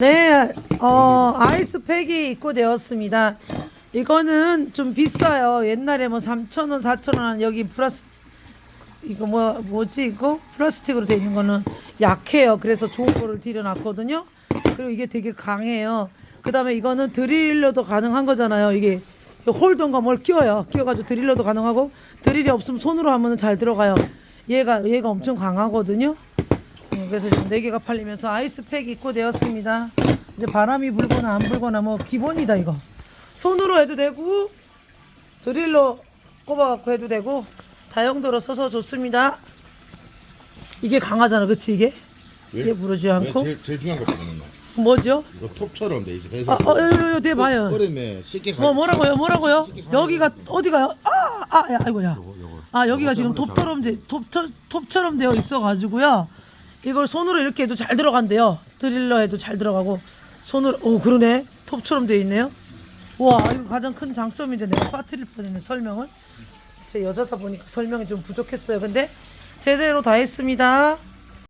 네, 어, 아이스팩이 입고되었습니다. 이거는 좀 비싸요. 옛날에 뭐 3,000원, 4,000원 여기 플라스 이거 뭐 뭐지 이거 플라스틱으로 되어 있는 거는 약해요. 그래서 좋은 거를 들여놨거든요. 그리고 이게 되게 강해요. 그 다음에 이거는 드릴러도 가능한 거잖아요. 이게 홀던가 뭘 끼워요. 끼워가지고 드릴러도 가능하고 드릴이 없으면 손으로 하면 잘 들어가요. 얘가 얘가 엄청 강하거든요. 네, 그래서 지금 네 개가 팔리면서 아이스팩 입고 되었습니다. 이제 바람이 불거나 안 불거나 뭐 기본이다 이거. 손으로 해도 되고 드릴로 꼽아갖고 해도 되고 다용도로 써서 좋습니다. 이게 강하잖아, 그치 이게? 이게 부르지 않고 제일, 제일 중요한 거 보는 거. 뭐죠? 이거 톱처럼 돼 있어. 그래서 아, 어, 요, 요, 요, 네 봐요. 꺼내면 쉽게 가. 뭐 뭐라고요? 뭐라고요? 여기가 어디가요? 아, 아, 야, 아이고야. 아 여기가 지금 톱처럼 돼, 톱, 톱처럼 되어 있어가지고요. 이걸 손으로 이렇게 해도 잘 들어간대요. 드릴러 해도 잘 들어가고 손으로, 오 그러네. 톱처럼 되어 있네요. 와 이거 가장 큰 장점인데 내가 빠뜨릴 뻔했네 설명을. 제 여자다 보니까 설명이 좀 부족했어요. 근데 제대로 다 했습니다.